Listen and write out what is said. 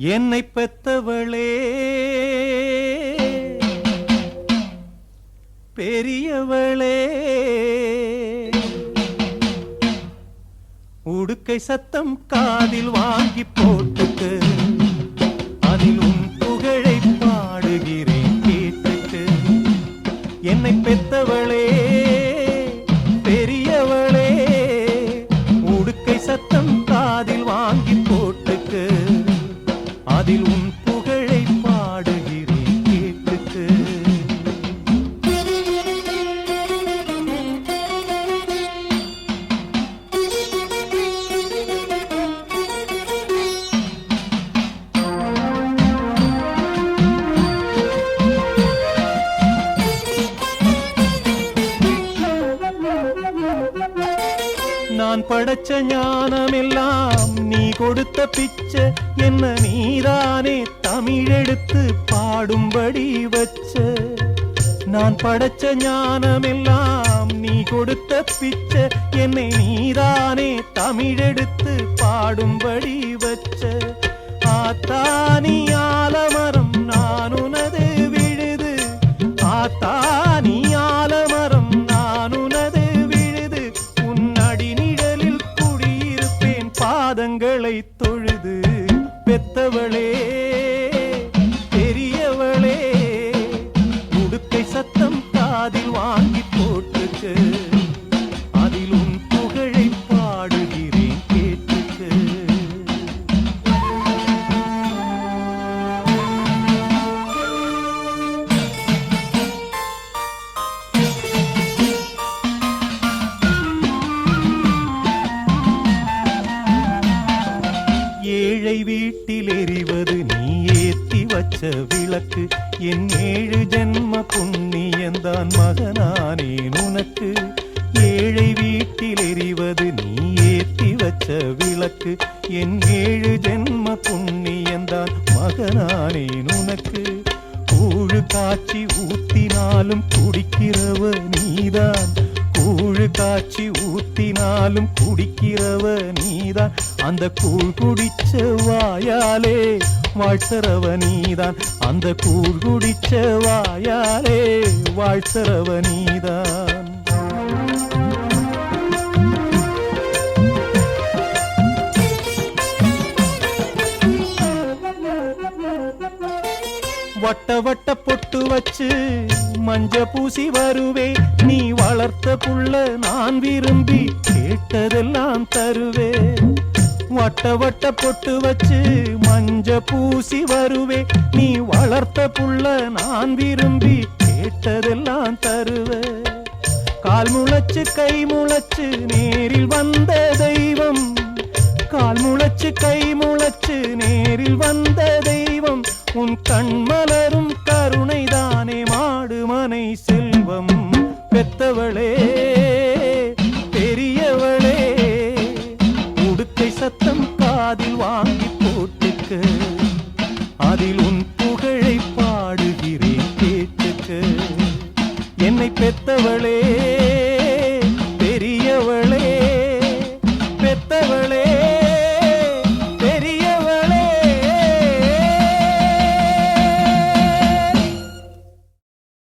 என்னை பெத்தவளே. பெரியவளே. உடுக்கை சத்தம் காதில் வாங்கி போட்டுக்கு அதில் உன் புகழை பாடுகிறேன் கேட்டுக்கு என்னை பெத்தவளே. நான் படைச்ச ஞானமெல்லாம் நீ கொடுத்த பிச்சை என்ன நீதானே தமிழெடுத்து பாடும்படி வச்ச. நான் படைச்ச ஞானமெல்லாம் நீ கொடுத்த பிச்சை என்னை நீதானே தமிழெடுத்து பாடும்படி பாதங்களை தொழுது பெத்தவளை வச்ச விளக்கு என் ஏழு ஜென்ம புண்ணியந்தான் மகனானேன் உனக்கு. ஏழை வீட்டில் எறிவது நீ ஏற்றி வச்ச விளக்கு என் ஏழு ஜென்ம புண்ணியந்தான் மகனானேன் உனக்கு. கூழு காட்சி ஊத்தினாலும் குடிக்கிறவ நீதான். கூழு காட்சி ஊத்தினாலும் குடிக்கிறவ நீதான். அந்த கூழ் குடிச்ச வாயாலே வாழ்த்தரவ நீதான். அந்த கூழ் குடிச்ச வாயாலே வாழ்த்தரவ நீதான். வட்ட வட்ட பொட்டு வச்சு மஞ்ச பூசி வருவே. நீ வளர்த்த புள்ள நான் விரும்பி கேட்டதெல்லாம் தருவே. வட்ட வட்ட பொட்டு வச்சு மஞ்ச பூசி வருவே. நீ வளர்த்த புள்ள நான் விரும்பி கேட்டதெல்லாம் தருவே. கால் முளைச்சு கை முளைச்சு நேரில் வந்த தெய்வம். கால் முளைச்சு கை முளைச்சு நேரில் வந்த தெய்வம். உன் கண்மலரும் கருணைதானே மாடு மனை செல்வம். பெத்தவளே. காதில் வாங்கி போட்டுக்க. அதில் உன் புகழை பாடுகிறேன் கேட்டுக்க. என்னை பெத்தவளே